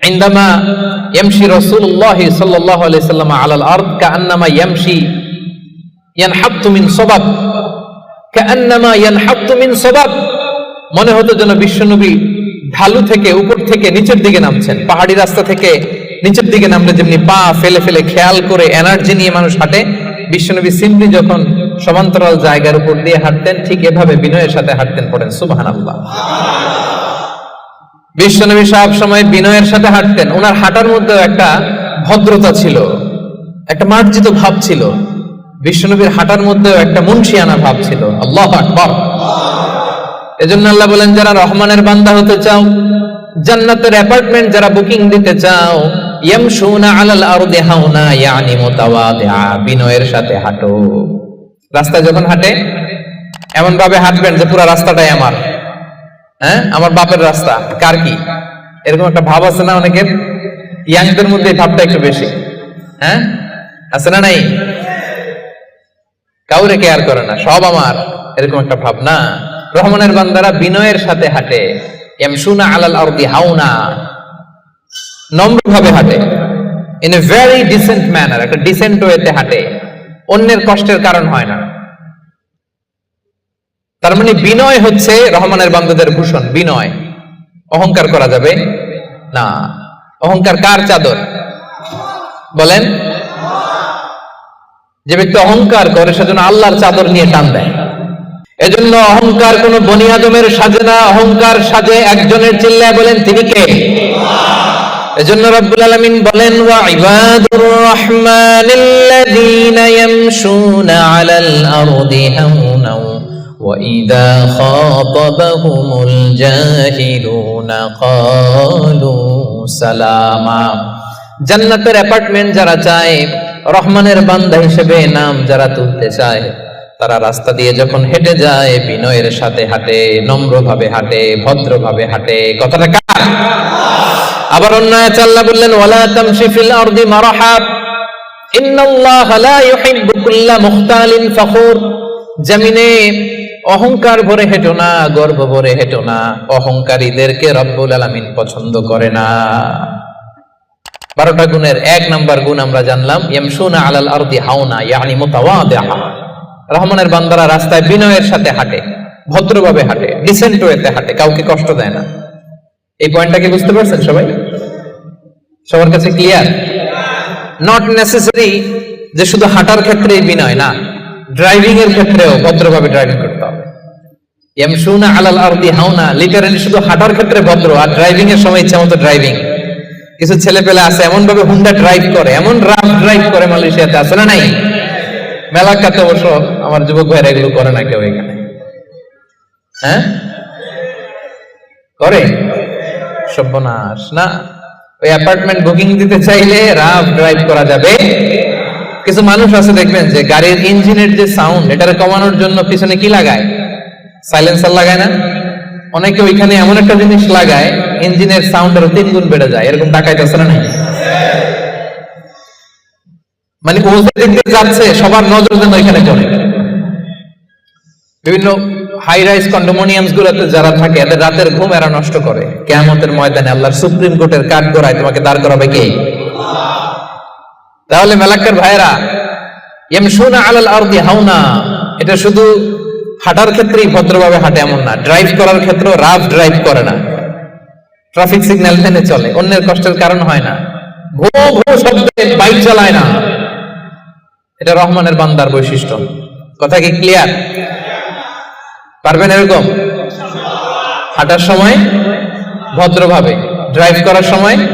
عندما يمشي رسول الله صلى الله عليه وسلم على الأرض كأنما يمشي ينحط من صبب كأنما ينحط من صبب মনে হতো যেন বিশ্বনবী ঢালু থেকে উপর থেকে নিচের দিকে নামছেন পাহাড়ি রাস্তা থেকে নিচের দিকে নামলে যেমনি পা ফেলে ফেলে খেয়াল করে এনার্জি নিয়ে মানুষ হাঁটে বিশ্বনবী সিম্পলি যখন সমান্তরাল জায়গার উপর দিয়ে হাঁটতেন ঠিক এভাবে বিনয়ের সাথে হাঁটতেন পড়েন সুবাহান আল্লাহ বিশ্বনবী সব সময় বিনয়ের সাথে হাঁটতেন। ওনার হাঁটার মধ্যেও একটা ভদ্রতা ছিল, একটা মার্জিত ভাব ছিল। বিশ্বনবীর হাঁটার মধ্যেও একটা মুন্সিয়ানা ভাব ছিল। আল্লাহ আকবার। এজন্য আল্লাহ বলেন, যারা রহমানের বান্দা হতে চাও, জান্নাতের অ্যাপার্টমেন্ট যারা বুকিং দিতে চাও ইয়ামশুনা আলাল আরদি হাউনা, ইয়ানি মুতাওয়াদিআ, বিনয়ের সাথে হাঁটো। রাস্তায় যখন হাঁটে এমন ভাবে হাঁটবেন যে পুরো রাস্তাটাই আমার। হ্যাঁ? আমার বাপের রাস্তা। কার কি? এরকম একটা ভাব আছে না অনেকের? ইয়াংদের মধ্যে ভাবটা একটু বেশি। হ্যাঁ? আছে না নাই? কাউরে কেয়ার করে না, সব আমার। এরকম একটা ভাব না। রহমানের বান্দারা বিনয়ের সাথে হাঁটে। এমসুনা আলাল আরদি হাউনা নম্র ভাবে হাঁটে। In a very decent manner একটা ডিসেন্ট ওয়েতে হাঁটে। অন্যের কষ্টের কারণ হয় না। তার মানে বিনয় হচ্ছে রহমানের বান্দাদের ভূষণ, বিনয়। অহংকার করা যাবে না। অহংকার কার চাদর? বলেন। যে ব্যক্তি অহংকার করে, সেজন্য আল্লাহর চাদর নিয়ে টান দেয়। এজন্য অহংকার কোন বনি আদমের সাজে না, অহংকার সাজে একজনের চিল্লায় বলেন, তিনি কে? এজন্য রব্বুল আলামিন বলেন, ওয়া ইবাদুর রহমানিল্লাযীনা ইয়ামশুনা আলাল আরদি হাওনা ইযা খাতাবাহুমুল জাহিলুনা ক্বালু সালামা জান্নাতের অ্যাপার্টমেন্ট যারা চায়, রহমানের বান্দা হিসেবে নাম যারা তুলতে চায়, তারা রাস্তা দিয়ে যখন হেঁটে যায়, বিনয়ের সাথে হাঁটে, নম্রভাবে হাঁটে, ভদ্রভাবে হাঁটে। কথাটা কার? আবার অন্য বললেন, ওয়ালা তামশি ফিল আরদি মারহাব ইন্নাল্লাহা লা ইউহিব্বু কুল্লা মুখতালিন ফখুর। জমিনে অহংকার ভরে হেঁটো না, গর্ব ভরে হেঁটো না, অহংকারীদেরকে রব্বুল আলামিন পছন্দ করে না। বারোটা গুণের এক নাম্বার গুণ আমরা জানলাম, ইয়ামশুনা আলাল আরদি হাওনা, ইয়ানি মুতাওয়াদিআ রহমানের বান্দারা রাস্তায় বিনয়ের সাথে হাঁটে, ভদ্রভাবে হাঁটে ডিসেন্ট ওয়েতে হাঁটে, কাউকে কষ্ট দেয় না। এই পয়েন্টটা কি বুঝতে পারছেন সবাই? সবার কাছে ক্লিয়ার নট নেসেসারি যে শুধু হাঁটার ক্ষেত্রেই বিনয় না ড্রাইভিং এর ক্ষেত্রেও ভদ্রভাবে ড্রাইভিং করতে হবে। ইয়ামশুনা আলাল আরদি হাওনা লিটারালি শুধু হাঁটার ক্ষেত্রে ভদ্র, আর ড্রাইভিং এর সময় ইচ্ছা মতো ড্রাইভিং কিছু আছে এমন ভাবে হুন্ডা ড্রাইভ করে, এমন রাফ ড্রাইভ করে মালয়েশিয়াতে আছে না নাই? মেলাকাতে অবশ্য আমার যুবক ভাইরা এগুলো করে না কেউ এখানে। হ্যাঁ? করে? সর্বনাশ না, ওই অ্যাপার্টমেন্ট বুকিং দিতে চাইলে রাফ ড্রাইভ করা যাবে। কিছু মানুষ আছে, দেখবেন যে গাড়ির ইঞ্জিনের যে সাউন্ড এটারে কমানোর জন্য পিছনে কি লাগায়? সাইলেন্সার লাগায় না? অনেকে ওইখানে এমন একটা জিনিস লাগায়, ইঞ্জিনের সাউন্ড আরও তিন গুণ বেড়ে যায়। এরকম টাকাইতেছে না মানে ও যেদিক যাচ্ছে, সবার নজর যেন এখানে পড়ে। বিভিন্ন হাই রাইজ কন্ডোমোনিয়ামস গুলোতে যারা থাকে, এদের রাতের ঘুম এরা নষ্ট করে। কেয়ামতের ময়দানে আল্লাহর সুপ্রিম কোর্টের কাঠ গড়ায় তোমাকে দাঁড় করাবে কে? তাহলে মেলাক্কার ভাইরা ইয়ামশুনা আলাল আরদি হাওনা। এটা শুধু হাঁটার ক্ষেত্রেই ভদ্রভাবে হাঁটে এমন না, ড্রাইভ করার ক্ষেত্রেও রাফ ড্রাইভ করে না। ট্রাফিক সিগন্যাল মেনে চলে, অন্যের কষ্টের কারণ হয় না। ভো ভো শব্দে বাইক চালায় না। এটা রহমানের বান্দার বৈশিষ্ট্য। কথা কি ক্লিয়ার পারবেন এরকম? হাঁটার সময় ভদ্রভাবে, ড্রাইভ করার সময়